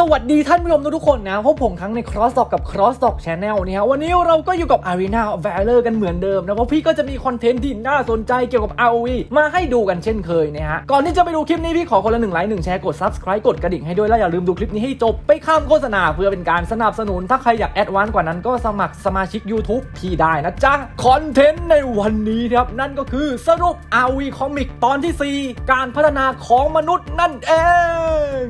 สวัสดีท่านผู้ชมทุกคนนะพบผมครั้งใน Cross Talk กับ Cross Talk Channel เนี่ยวันนี้เราก็อยู่กับ Arena Valor กันเหมือนเดิมนะ เพราะพี่ก็จะมีคอนเทนต์ที่น่าสนใจเกี่ยวกับ ROV มาให้ดูกันเช่นเคยนะฮะ ก่อนที่จะไปดูคลิปนี้พี่ขอคนละหนึ่งไลค์หนึ่งแชร์กด Subscribe กดกระดิ่งให้ด้วย และอย่าลืมดูคลิปนี้ให้จบไปข้ามโฆษณาเพื่อเป็นการสนับสนุน ถ้าใครอยากแอดวานซ์กว่านั้นก็สมัครสมาชิก YouTube พี่ได้นะจ๊ะคอนเทนต์ในวันนี้ครับนั่นก็คือสรุป ROV Comic ตอนทีสี่ 4 การพัฒนาของมนุษย์นั่นเอง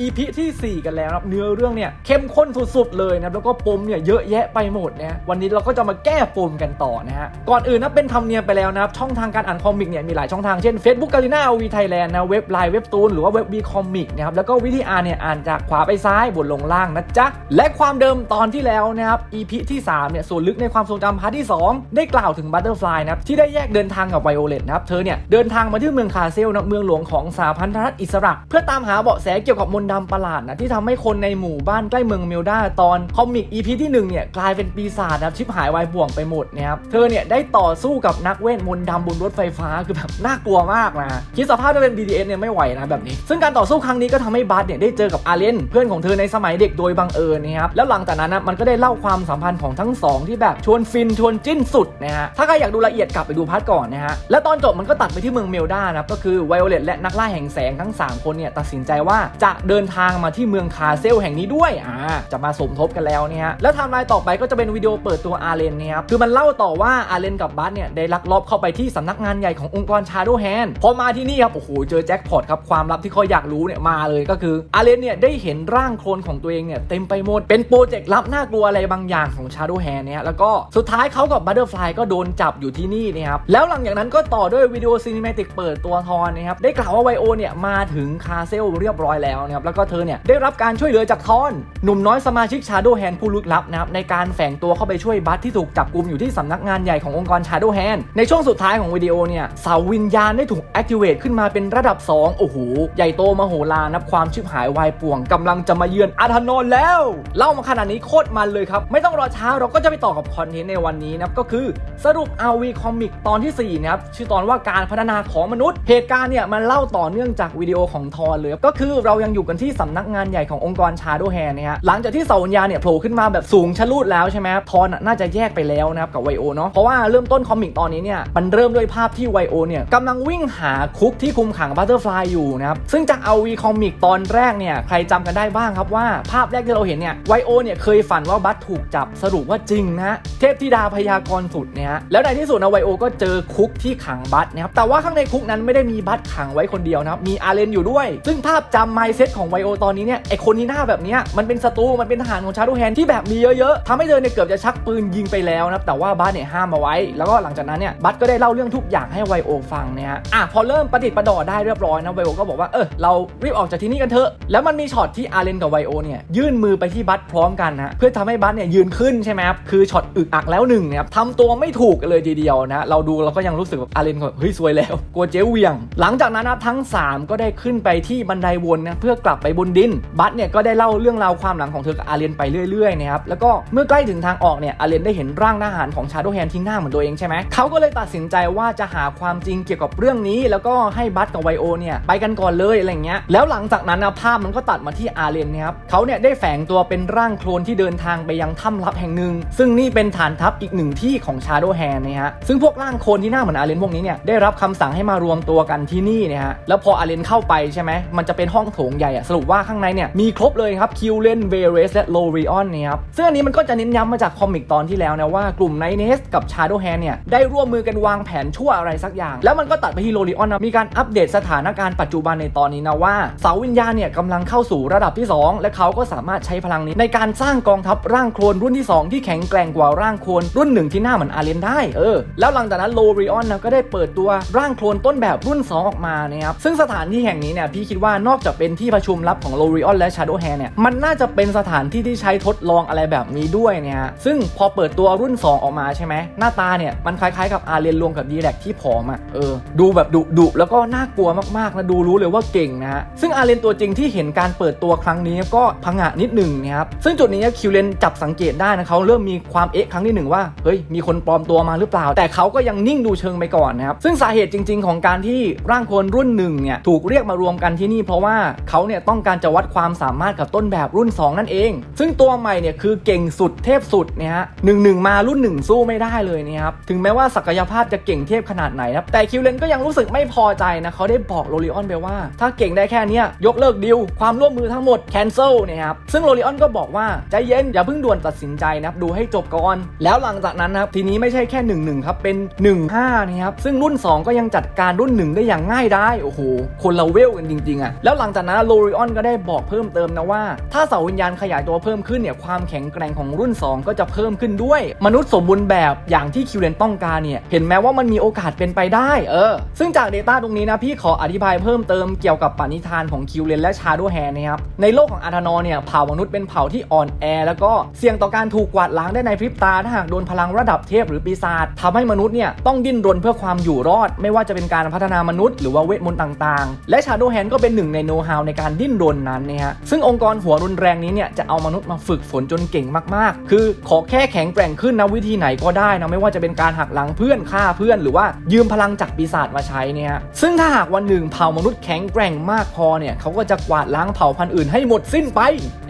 EP ที่ 4 กันแล้วนะครับเนื้อเรื่องเนี่ยเข้มข้นสุดๆเลยนะแล้วก็ปมเนี่ยเยอะแยะไปหมดนะวันนี้เราก็จะมาแก้ปมกันต่อนะฮะก่อนอื่นนะเป็นธรรมเนียมไปแล้วนะครับช่องทางการอ่านคอมิกเนี่ยมีหลายช่องทางเช่น Facebook g a l i n a v Thailand นะเว็บไลน์เว็บตูนหรือว่าเว็บวีคอมิกนะครับแล้วก็วิธีอ่านเนี่ยอ่านจากขวาไปซ้ายบนลงล่างนะจ๊ะและความเดิมตอนที่แล้วนะครับ EP ที่3เนี่ยส่วนลึกในความทรงจำพาร์ทที่ 2 ได้กล่าวถึงบัตเตอร์ฟลายนะครับที่ได้แยกเดินทางกับไวโอเลตนะครับเธอเนี่ยเดินทางมาที่เมืองคาเซลนะเมืองหลวงของสหพันธรัฐอิสระ เพื่อตามหาเบาะแสเกี่ยวกับมนดำประหลาดนะที่ทำให้คนในหมู่บ้านใกล้เมืองเมลดาตอนคอมิก EP ที่1เนี่ยกลายเป็นปีศาจนะชิบหายวายป่วงไปหมดนะครับเธอเนี่ยได้ต่อสู้กับนักเวทมนต์ดำบนรถไฟฟ้าคือแบบน่ากลัวมากนะคิดสภาพถ้าเป็น BTS เนี่ยไม่ไหวนะแบบนี้ ซึ่งการต่อสู้ครั้งนี้ก็ทำให้บัสเนี่ยได้เจอกับอาเลนเพื่อนของเธอในสมัยเด็กโดยบังเอิญนะครับแล้วหลังจากนั้นนะมันก็ได้เล่าความสัมพันธ์ของทั้งสองที่แบบชวนฟินชวนจิ้นสุดนะฮะถ้าใครอยากดูละเอียดกลับไปดูพาร์ทก่อนนะฮะและตอนจบมันก็ตัดไปที่เมืองเมลดานะก็คือไวโอเลตและนักล่าแห่งแสงทั้งสามคนเนี่ยตัดสินใจว่าจะเดินินทางมาที่เมืองคาเซลแห่งนี้ด้วยอ่าจะมาสมทบกันแล้วเนี่ยฮะแล้วไทม์ไลน์ต่อไปก็จะเป็นวิดีโอเปิดตัวอาเลนเนี่ยครับคือมันเล่าต่อว่าอาเลนกับบัสเนี่ยได้ลักลอบเข้าไปที่สำนักงานใหญ่ขององค์กรชาโดแฮนพอมาที่นี่ครับโอ้โหเจอแจ็คพอตครับความลับที่เขาอยากรู้เนี่ยมาเลยก็คืออาเลนเนี่ยได้เห็นร่างโคลนของตัวเองเนี่ยเต็มไปหมดเป็นโปรเจกต์ลับน่ากลัวอะไรบางอย่างของชาโดแฮนเนี่ยแล้วก็สุดท้ายเขากับบัตเตอร์ฟลายก็โดนจับอยู่ที่นี่นะครับแล้วหลังจากนั้นก็ต่อด้วยวิดีโอซีนิเมติกเปิดตัวทอนนะครับได้กล่าวว่าไวโอเนี่ยมาถึงคาเซลเรียบร้อยแล้วนะครับแล้วก็เธอเนี่ยได้รับการช่วยเหลือจากทอน หนุ่มน้อยสมาชิกชาโดแฮนผู้ลึกลับนะครับในการแฝงตัวเข้าไปช่วยบัตที่ถูกจับกลุมอยู่ที่สำนักงานใหญ่ขององค์กรชาโดแฮนในช่วงสุดท้ายของวิดีโอเนี่ยเสาวิญญาณได้ถูก activate ขึ้นมาเป็นระดับ 2 โอ้โห ใหญ่โตมโหฬารนับความชิบหายวายป่วงกำลังจะมาเยือนอาธานนแล้ว เล่ามาขนาดนี้โคตรมันเลยครับ ไม่ต้องรอช้าเราก็จะไปต่อกับคอนเทนต์ในวันนี้นะครับก็คือสรุป RV Comic ตอนที่4นะครับชื่อตอนว่าการพัฒนาของมนุษย์ เหตุการณ์เนี่ยมันเล่าต่อเนื่องจากวิดีโอของทอนเลยก็คือเรายังอยู่กันที่สำนักงานใหญ่ขององค์กรชาโดแฮนนะฮะหลังจากที่เสาวิญญาเนี่ยโผล่ขึ้นมาแบบสูงชะลูดแล้วใช่ไหมครับทอนน่าจะแยกไปแล้วนะครับกับไวโอเนาะเพราะว่าเริ่มต้นคอมิกตอนนี้เนี่ยมันเริ่มด้วยภาพที่ไวโอเนี่ยกำลังวิ่งหาคุกที่คุมขังบัตเตอร์ฟลายอยู่นะครับซึ่งจากเอาวีคอมิกตอนแรกเนี่ยใครจำกันได้บ้างครับว่าภาพแรกที่เราเห็นเนี่ยไวโอเนี่ยเคยฝันว่าบัตถูกจับสรุปว่าจริงนะเทพธิดาพยากรณ์สุดเนี่ยฮะแล้วในที่สุดนะไวโอก็เจอคุกที่ขังบัตนะครับแต่ว่าข้างในคุกนั้นไม่ได้มีบัตขังไว้คนเดียวนะครับมีอาเลนอยู่ด้วย ซึ่งภาพจำไมเซ็ตของไวโอตอนนี้เนี่ยไอคนนี้หน้าแบบเนี้ยมันเป็นศัตรูมันเป็นทหารของชาร์โดแฮนที่แบบมีเยอะๆทำให้เธอเนี่ยเกือบจะชักปืนยิงไปแล้วนะแต่ว่าบัตเนี่ยห้ามเอาไว้ แล้วก็หลังจากนั้นเนี่ยบัตก็ได้เล่าเรื่องทุกอย่างให้ไวโอฟังเนี่ยฮะอะพอเริ่มประดิษฐ์ประดอได้เรียบร้อยนะไวโอก็บอกว่าเออเรารีบออกจากที่นี่กันเถอะแล้วมันมีช็อตที่อาเลนกับไวโอเนี่ยยื่นมือไปที่บัตพร้อมกันนะเพื่อทำให้บัตเนี่ยยืนขึ้นใช่ไหมครับคือช็อตอึกอักแล้วหนึ่งเนี่ยครับทำตัวไม่ถูกเลยทีเดียวนะเราดูเราก็ยังรู้สึกแบบอาเลนก็แบบเฮ้ยสวยแล้วกลัวเจ๊เวียง หลังจากนั้นนะทั้ง 3 ก็ได้ขึ้นไปที่บันไดวนนะเพื่อกลับไปบนดิน บัตเนี่ยก็ได้เล่าเรื่องราวความหลังของเธอกับอาเลนไปเรื่อยๆนะครับแล้วก็เมื่อใกล้ถึงทางออกเนี่ยอาเลนได้เห็นร่างทหารของชาโดแฮนที่หน้าเหมือนตัวเองใช่ไหมเขาก็เลยตัดสินใจว่าจะหาความจริงเกี่ยวกับเรื่องนี้ แล้วก็ให้บัตกับไวโอเนี่ยไปกันก่อนเลยอะไรเงี้ยแล้วหลังจากนั้นนะภาพมันก็ตัดมาที่อาเลนนะครับเขาเนี่ยได้แฝงตัวเป็นร่างโคลนที่เดินทางไปยังถ้ำลับแห่งหนึ่งซึ่งนี่เป็นฐานทัพอีกหนึ่งที่ของชาโดแฮนนะฮะซึ่งพวกร่างโคลนที่หน้าเหมือนอาเลนพวกนี้เนี่ยได้รับคำสั่งให้มารวมตัวกันที่นี่นะฮะแล้วพออาเลนเข้าไปใช่ไหมมันจะเป็นห้องโถงใหญ่อะสรุปว่าข้างในเนี่ยมีครบเลยครับคิวเลนเวเรสและโลริออนเนี่ยครับซึ่งอันนี้มันก็จะเน้นย้ำมาจากคอมิกตอนที่แล้วนะว่ากลุ่มไนเนสกับชาโดแฮนเนี่ยได้ร่วมมือกันวางแผนชั่วอะไรสักอย่าง แล้วมันก็ตัดไปที่โลริออนนะมีการอัปเดตสถานการณ์ปัจจุบันในตอนนี้นะว่าเสาวิญญาณเนี่ยกำลังเข้าสู่ระดับที่ 2 และเขาก็สามารถใช้พลังนี้ในการสร้างกองทัพร่างโคลนรุ่นที่ 2 ที่แข็งแกร่งกว่าร่างโคลนรุ่นหนึ่งที่หน้าเหมือนอาเลนได้เออแล้วหลังจากนั้นโลริออนนะก็ได้เปิดตัวร่างโคลนต้นแบบรุ่น 2 ออกมานะครับซึ่งสถานที่แห่งนี้เนี่ยพี่คิดว่านอกจากเป็นที่ประชุมลับของโลริออนและชาโดแฮนเนี่ย มันน่าจะเป็นสถานที่ที่ใช้ทดลองอะไรแบบนี้ด้วยเนี่ยซึ่งพอเปิดตัวรุ่น 2 ออกมาใช่ไหม หน้าตาเนี่ย มันคล้ายๆกับอาเลนรวมกับดีแลกที่ผอมอะเออ ดูแบบดุดุแล้วก็น่ากลัวมากๆนะดูรู้เลยว่าเก่งนะฮะ ซึ่งอาเลนตัวจริงที่เห็นการเปิดตัวครั้งนี้ก็พังะนิดหนึ่งนะครับ ซึ่งจุดนี้คิวเลนจับสังเกตได้นะเขาเริ่มมีความเอ๊ะครั้งที่หนึ่งว่าเฮ้ยมีคนปลอมตัวมาหรือเปล่า แต่เขาก็ยังนิ่งดูเชิงไปก่อนนะครับซึ่งสาเหตุจริง ๆ ของการที่ร่างคนรุ่นหนึ่งเนี่ยถูกเรียกมารวมกันที่นี่เพราะว่าเขาเนี่ยเนี่ยต้องการจะวัดความสามารถกับต้นแบบรุ่น 2 นั่นเอง ซึ่งตัวใหม่เนี่ยคือเก่งสุดเทพสุดเนี่ยฮะหนึ่งหนึ่งมารุ่น 1 สู้ไม่ได้เลยเนี่ยครับถึงแม้ว่าศักยภาพจะเก่งเทพขนาดไหนนะครับแต่คิวเลนก็ยังรู้สึกไม่พอใจนะเขาได้บอกโรลิออนไปว่า ถ้าเก่งได้แค่นี้ยกเลิกดีลความร่วมมือทั้งหมด cancel เนี่ยครับซึ่งโรลิออนก็บอกว่าใจเย็นอย่าเพิ่งด่วนตัดสินใจนะครับดูให้จบก่อน แล้วหลังจากนั้นนะครับทีนี้ไม่ใช่แค่1 1ครับเป็น 1 5นะครับซึ่งรุ่น 2 ก็ยังจัดการรุ่น 1 ได้อย่างง่ายได้โอ้โหคนละเวลกันจริงๆอะแล้วหลังจากนั้นโรลิออนก็ได้บอกเพิ่มเติมนะว่า ถ้าเสาวิญญาณขยายตัวเพิ่มขึ้นเนี่ยความแข็งแกร่งของรุ่น 2 ก็จะเพิ่มขึ้นด้วย มนุษย์สมบูรณ์แบบอย่างที่คิวเลนต้องการเนี่ยเห็นแม้ว่ามันมีโอกาสเป็นไปได้เออ ซึ่งจาก Data ตรงนี้นะพี่ขออธิบายเพิ่มเติมเกี่ยวกับปณิธานของคิวเลนและชาโดแฮนนะครับในโลกของอาร์ธานอเนี่ยเผ่ามนุษย์เป็นเผ่าที่อ่อนแอ แล้วก็เสี่ยงต่อการถูกกวาดล้างได้ในพริบตาถ้าหากโดนพลังระดับเทพหรือปีศาจทำให้มนุษย์เนี่ยต้องดิ้นรนเพื่อความอยู่รอด ไม่ว่าจะเป็นการพัฒนามนุษย์หรือว่าเวทมนต์ต่างๆ และชาโดแฮนก็เป็นหนึ่งในโน้ตฮาวในการดิ้นรนนั้นนะฮะซึ่งองค์กรหัวรุนแรงนี้เนี่ยจะเอามนุษย์มาฝึกฝนจนเก่งมากๆ คือขอแค่แข็งแกร่งขึ้นนะวิธีไหนก็ได้นะไม่ว่าจะเป็นการหักหลังเพื่อนฆ่าเพื่อน หรือว่ายืมพลังจากปีศาจมาใช้เนี่ยซึ่งถ้าหากวันหนึ่งเผ่ามนุษย์แข็งแกร่งมากพอเนี่ยเขาก็จะกวาดล้างเผ่าพันธุ์อื่นให้หมดสิ้นไป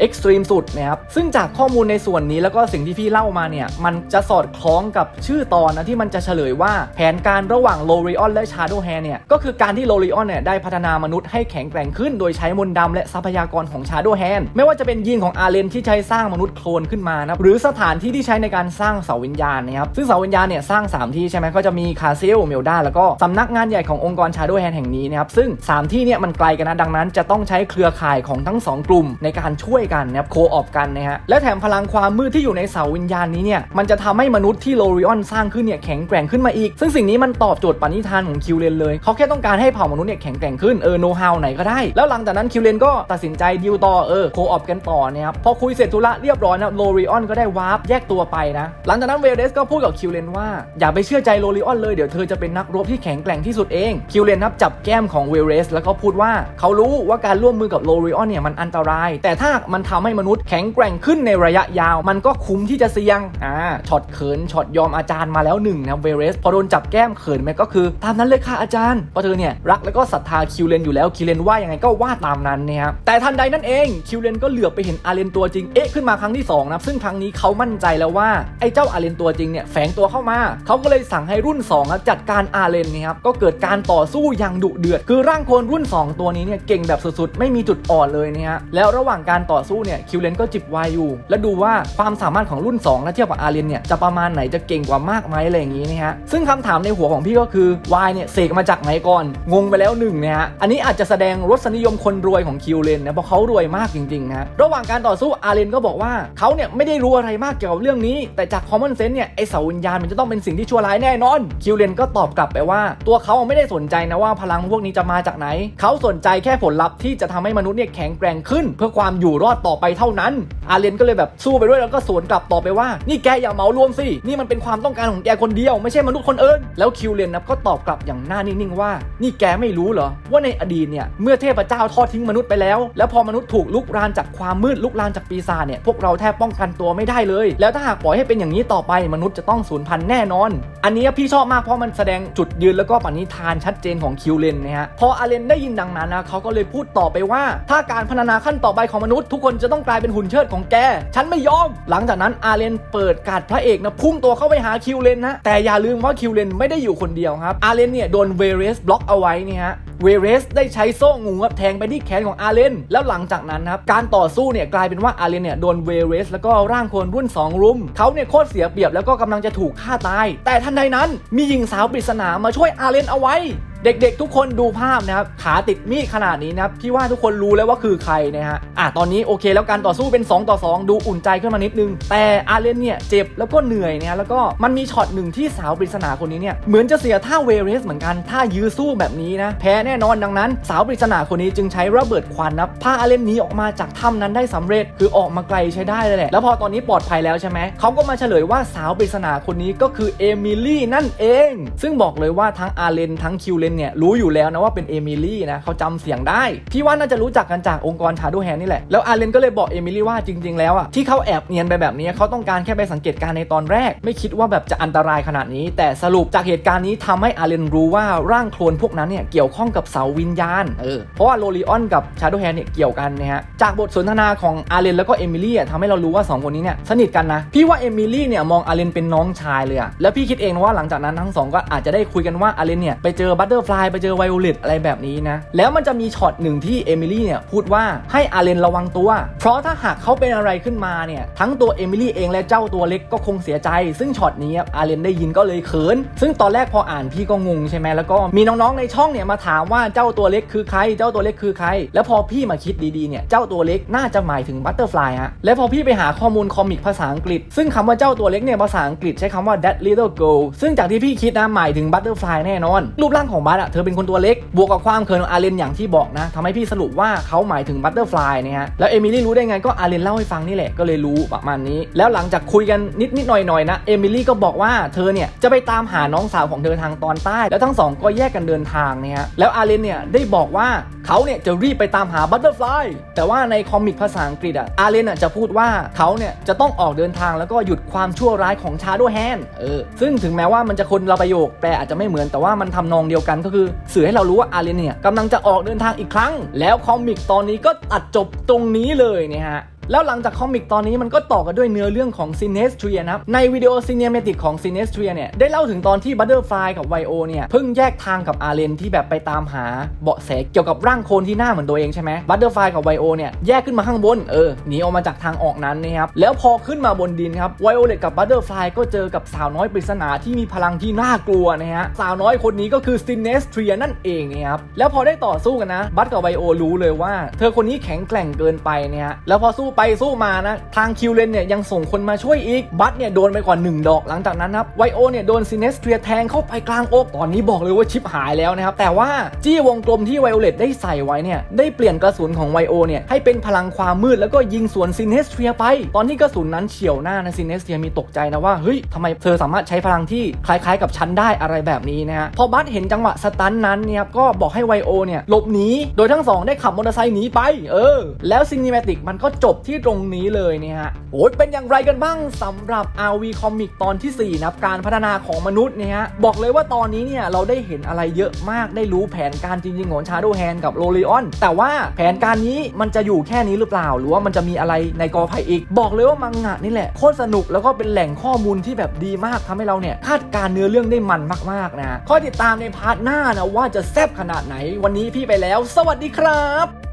เอ็กซ์ตรีมสุดนะครับซึ่งจากข้อมูลในส่วนนี้แล้วก็สิ่งที่พี่เล่ามาเนี่ยมันจะสอดคล้องกับชื่อตอนนะที่มันจะเฉลยว่าแผนการระหว่างโลริออนและชาโดแฮเนี่ยก็คือการที่โลริออนเนี่ยได้พัฒนามนุษย์ให้แข็งแกร่งขึ้นโดยใช้มนต์ดำและทรัพยากรของชาโดแฮนไม่ว่าจะเป็นยีนของอาเลนที่ใช้สร้างมนุษย์โคลนขึ้นมานะหรือสถานที่ที่ใช้ในการสร้างเสาวิญญาณนะครับซึ่งเสาวิญญาณเนี่ยสร้าง 3 ที่ใช่ไหมก็จะมีคาเซลเมลดาแล้วก็สำนักงานใหญ่ขององค์กรชาโดแฮนแห่งนี้นะครับซึ่ง 3 ที่เนี่ยมันไกลกันนะดังนั้น จะต้องใช้เครือข่ายของทั้ง 2 กลุ่มในการช่วยกันนะครับโคออฟกันนะฮะและแถมพลังความมืดที่อยู่ในเสาวิญญาณนี้เนี่ยมันจะทำให้มนุษย์ที่โลริออนสร้างขึ้นเนี่ยแข็งแกร่งขึ้นมาอีก ซึ่งสิ่งนี้มันตอบโจทย์ปณิธานของคิวเลนเลยเขาแค่ต้องการให้เผ่ามนุษย์เนี่ยแข็งแกร่งขึ้นเออโนฮาวไหนก็ได้แล้วหลังจากนั้นคิิวเลนก็ตัดสินใจดิวต่อเออโคออฟกันต่อนะครับพอคุยเสร็จธุระเรียบร้อยนะโลริออนก็ได้วาร์ปแยกตัวไปนะ หลังจากนั้นเวเดสก็พูดกับคิวเลนว่าอย่าไปเชื่อใจโลริออนเลยเดี๋ยวเธอจะเป็นนักรบที่แข็งแกร่งที่สุดเองคิวเลนครับจับแก้มของเวเดสแล้วก็พูดว่าเขารู้ว่าการร่วมมือกับโลริออนเนี่ยมันอันตราย แต่ถ้ามันทำให้มนุษย์แข็งแกร่งขึ้นในระยะยาว มันก็คุ้มที่จะเสี่ยงอ่าช็อตเขินช็อตยอมอาจารย์มาแล้วหนึ่งนะเวเดสพอโดนจับแก้มเขินไหมก็คือ ตามนั้นเลยค่ะอาจารย์เพราะเธอเนี่ยรักแล้วก็ศรัทธาคิวเลนอยู่แล้วคิวเลนว่ายังไงก็ว่าตามนนนะครับแต่ทันใดนั่นเองคิวเลนก็เหลือบไปเห็นอาเลนตัวจริงเอ๊ะขึ้นมาครั้งที่สองนะซึ่งครั้งนี้เขามั่นใจแล้วว่าไอ้เจ้าอาเลนตัวจริงเนี่ยแฝงตัวเข้ามาเขาก็เลยสั่งให้รุ่น2นะจัดการอาเลนนะครับก็เกิดการต่อสู้อย่างดุเดือด คือร่างโคลนรุ่น 2 ตัวนี้เนี่ยเก่งแบบสุดๆไม่มีจุดอ่อนเลยนะฮะแล้วระหว่างการต่อสู้เนี่ยคิวเลนก็จิบวน์อยู่ แล้วดูว่าความสามารถของรุ่น2และเทียบกับอาเลนเนี่ยจะประมาณไหนจะเก่งกว่ามากไหมอะไรอย่างนี้นะฮะซึ่งคำถามในหัวของพี่ก็คือวายเนี่ยเสกมาจากไหนก่อนงงไปแล้วหนึ่งนะฮะอันนี้อาจจะแสดงรสนิยมคนรวยของคิวเลนนะเพราะเขารวยมากจริงๆนะระหว่างการต่อสู้อาเลนก็บอกว่าเขาเนี่ยไม่ได้รู้อะไรมากเกี่ยวกับเรื่องนี้ แต่จากคอมมอนเซนส์เนี่ยไอเสาวิญญาณมันจะต้องเป็นสิ่งที่ชั่วร้ายแน่นอน คิวเลนก็ตอบกลับไปว่า ตัวเขาไม่ได้สนใจนะว่าพลังพวกนี้จะมาจากไหน เขาสนใจแค่ผลลัพธ์ที่จะทำให้มนุษย์เนี่ยแข็งแกร่งขึ้น เพื่อความอยู่รอดต่อไปเท่านั้น อาเลนก็เลยแบบสู้ไปด้วยแล้วก็สวนกลับต่อไปว่า นี่แกอย่าเมารวมสินี่มันเป็นความต้องการของแกคนเดียวไม่ใช่มนุษย์คนอื่นแล้วคิวเลนนะก็ตอบกลับอย่างหน้านิ่งๆว่า นี่แกไม่รู้เหรอว่าในอดีตเนี่ยเมื่อเทพเจ้าทอดทิ้งมนุษย์ไปแล้ว แล้วพอมนุษย์ถูกลุกรานจากความมืดลุกรานจากปีศาจเนี่ยพวกเราแทบป้องกันตัวไม่ได้เลย แล้วถ้าหากปล่อยให้เป็นอย่างนี้ต่อไปมนุษย์จะต้องสูญพันธุ์แน่นอน อันนี้พี่ชอบมากเพราะมันแสดงจุดยืนแล้วก็ปณิธานชัดเจนของคิวเลนนะฮะพออาเลนได้ยินดังนั้นนะเขาก็เลยพูดต่อไปว่า ถ้าการพัฒนาขั้นต่อไปของมนุษย์ทุกคนจะต้องกลายเป็นหุ่นเชิดของแก ฉันไม่ยอม หลังจากนั้นอาเลนเปิดการดพระเอกนะพุ่งตัวเข้าไปหาคิวเลนนะแต่อย่าลืมว่าคิวเลนไม่ได้อยู่คนเดียวครับอาเลนเนี่ยโดนเวเรสบล็อกเอาไว้นี่ฮะ เวเรสได้ใช้โซ่งูครับแทงไปที่แขนของอาเลนแล้วหลังจากนั้นครับการต่อสู้เนี่ยกลายเป็นว่าอาเลนเนี่ยโดนเวเรสแล้วก็ร่างโคนรุ่น 2 รุมเขาเนี่ยโคตรเสียเปรียบแล้วก็กำลังจะถูกฆ่าตาย แต่ทันใดนั้นมีหญิงสาวปริศนามาช่วยอาเลนเอาไว้ เด็กๆ ทุกคนดูภาพนะครับขาติดมีดขนาดนี้นะครับพี่ว่าทุกคนรู้แล้วว่าคือใครนะฮะอะตอนนี้โอเค แล้วการต่อสู้เป็น 2 ต่อ 2 ดูอุ่นใจขึ้นมานิดนึง แต่อาเลนเนี่ยเจ็บแล้วก็เหนื่อยนี่ยแล้วก็มันมีช็อตหนึ่งที่สาวปริศนาคนนี้เนี่ยเหมือนจะเสียท่าเวเรสเหมือนกันถ้ายื้อสู้แบบนี้นะแพ้แน่นอนดังนั้น สาวปริศนาคนนี้จึงใช้ระเบิดควันนะพาอาเลนหนีออกมาจากถ้ำนั้นได้สำเร็จคือออกมาไกลใช้ได้เลยแหละแล้วพอตอนนี้ปลอดภัยแล้วใช่ไหมเขาก็มาเฉลยว่าสาวปริศนาคนนี้ก็คือเอมิลี่นั่นเอง ซึ่งบอกเลยว่าทั้งอาเลนทั้งคิวเลนเนี่ยรู้อยู่แล้วนะว่าเป็นเอมิลี่นะเขาจำเสียงได้ พี่ว่าน่าจะรู้จักกันจากองค์กรชาโดแฮนนี่แหละ แล้วอาเลนก็เลยบอกเอมิลี่ว่าจริง ๆ แล้วอะที่เขาแอบเนียนไปแบบนี้เขาต้องการแค่ไปสังเกตการณ์ในตอนแรก ไม่คิดว่าแบบจะอันตรายขนาดนี้ แต่สรุปจากเหตุการณ์นี้ทำให้อาเลนรู้ว่าร่างโคลนพวกนั้นเนี่ยเกี่ยวข้องกับเสาวิญญาณเออเพราะว่าโลลิออนกับชาโดแฮนเนี่ยเกี่ยวกันนะฮะจากบทสนทนาของอาเลนแล้วก็เอมิลี่ทำให้เรารู้ว่าสองคนนี้เนี่ยสนิทกันนะพี่ว่าเอมิลี่เนี่ยมองอาเลนเป็นน้องชายเลยอะแล้วพี่คิดเองว่าหลังจากนั้นทั้งสองก็อาจจะได้คุยกันว่าอาเลนเนี่ยไปเจอบัตเตอร์ร์ฟลายไปเจอไวโอเลตอะไรแบบนี้นะ แล้วมันจะมีช็อตหนึ่งที่เอมิลี่เนี่ยพูดว่าให้อาเลนระวังตัว เพราะถ้าหากเขาเป็นอะไรขึ้นมาเนี่ย ทั้งตัวเอมิลี่เองและเจ้าตัวเล็กก็คงเสียใจ ซึ่งช็อตนี้อาเลนได้ยินก็เลยเขิน ซึ่งตอนแรกพออ่านพี่ก็งงใช่ไหมแล้วก็มีน้องๆในช่องเนี่ยมาถามว่าเจ้าตัวเล็กคือใคร เจ้าตัวเล็กคือใคร แล้วพอพี่มาคิดดีๆเนี่ย เจ้าตัวเล็กน่าจะหมายถึงบัตเตอร์ฟลายฮะ แล้วพอพี่ไปหาข้อมูลคอมิกภาษาอังกฤษ ซึ่งคำว่าเจ้าตัวเล็กเนี่ยภาษาอังกฤษใช้คำว่า that little girl ซึ่งจากที่พี่คิดนะหมายถึงบัตเตอร์ฟลายแน่นอน รูปร่างของบัตอะเธอเป็นคนตัวเล็ก บวกกับความเขินของอาเลนอย่างที่บอกนะทำให้พี่สรุปว่าเขาหมายถึงบัตเตอร์ฟลายนี่ยฮะแล้วเอมิลี่รู้ได้ไงก็อาเลนเล่าให้ฟังนี่แหละก็เลยรู้ประมาณนี้ แล้วหลังจากคุยกันนิดนิดหน่อยหน่อยนะเอมิลี่ก็บอกว่าเธอเนี่ยจะไปตามหาน้องสาวของเธอทางตอนใต้ แล้วทั้งสองก็แยกกันเดินทางนี่ยฮะแล้วอาเลนเนี่ยได้บอกว่าเขาเนี่ยจะรีบไปตามหาบัตเตอร์ฟลายแต่ว่าในคอมิกภาษาอังกฤษอะอาเลนอะจะพูดว่าเขาเนี่ยจะต้องออกเดินทางแล้วก็หยุดความชั่วร้ายของชาโดแฮนเออซึ่งถึงแม้ว่ามันจะคนละประโยคแปลอาจจะไม่เหมือนแต่ว่ามันทำนองเดียวกันก็คือสื่อให้เรารู้ว่าอาเรนเนี่ยกำลังจะออกเดินทางอีกครั้ง แล้วคอมิกตอนนี้ก็ตัดจบตรงนี้เลยเนี่ยฮะ แล้วหลังจากคอมิกตอนนี้มันก็ต่อกันด้วยเนื้อเรื่องของ s i n e s t r i a นะครับ ในวิดีโอซีเนมติกของ s i n e s t r i a เนี่ยได้เล่าถึงตอนที่ Butterfly กับไวโอเนี่ยเพิ่งแยกทางกับอาเลนที่แบบไปตามหาเบาะแสเกี่ยวกับร่างโคลนที่หน้าเหมือนตัวเองใช่ไหม Butterfly กับไวโอเนี่ยแยกขึ้นมาข้างบนเออหนีออกมาจากทางออกนั้นนะครับแล้วพอขึ้นมาบนดินครับไวโอเลตกับ Butterfly ก็เจอกับสาวน้อยปริศนาที่มีพลังที่น่ากลัวนะฮะสาวน้อยคนนี้ก็คือ s i n e s t r i a นั่นเองนะครับแล้วพอได้ต่อสู้กันนะบัตกับไวโอรู้เลยว่า เธอคนนี้แข็งแกร่งเกินไปเนี่ยแล้วพอสู้ไปสู้มานะ ทางคิวเลนเนี่ยยังส่งคนมาช่วยอีก บัตเนี่ยโดนไปก่อน1ดอกหลังจากนั้นครับไวโอเนี่ยโดนซินเนสเทียแทงเข้าไปกลางอกตอนนี้บอกเลยว่าชิปหายแล้วนะครับ แต่ว่าจี้วงกลมที่ไวโอเลตได้ใส่ไว้เนี่ยได้เปลี่ยนกระสุนของไวโอเนี่ยให้เป็นพลังความมืดแล้วก็ยิงสวนซินเนสเทียไป ตอนที่กระสุนนั้นเฉียวหน้านะซินเนสเทียมีตกใจนะว่าเฮ้ยทำไมเธอสามารถใช้พลังที่คล้ายๆ กับฉันได้อะไรแบบนี้นะฮะพอบัตเห็นจังหวะสตันนั้นเนี่ยครับก็บอกให้ไวโอเนี่ยหลบหนีโดยทั้งสองได้ขับมอเตอร์ไซค์หนีไป เออ แล้วซินิเมติกมันก็จบที่ตรงนี้เลยเนี่ยฮะโอ้ยเป็นอย่างไรกันบ้างสำหรับ RV Comic ตอนที่ 4 นะครับการพัฒนาของมนุษย์เนี่ยฮะบอกเลยว่าตอนนี้เนี่ยเราได้เห็นอะไรเยอะมากได้รู้แผนการจริง ๆ ของ Shadow Hand กับ l o l i o n แต่ว่าแผนการนี้มันจะอยู่แค่นี้หรือเปล่า หรือว่ามันจะมีอะไรในกอไผ่อีก บอกเลยว่ามังงะนี่แหละโคตรสนุกแล้วก็เป็นแหล่งข้อมูลที่แบบดีมากทำให้เราเนี่ยคาดการณ์เนื้อเรื่องได้มันมากๆนะคอยติดตามในพาร์ทหน้านะว่าจะแซ่บขนาดไหนวันนี้พี่ไปแล้ว สวัสดีครับ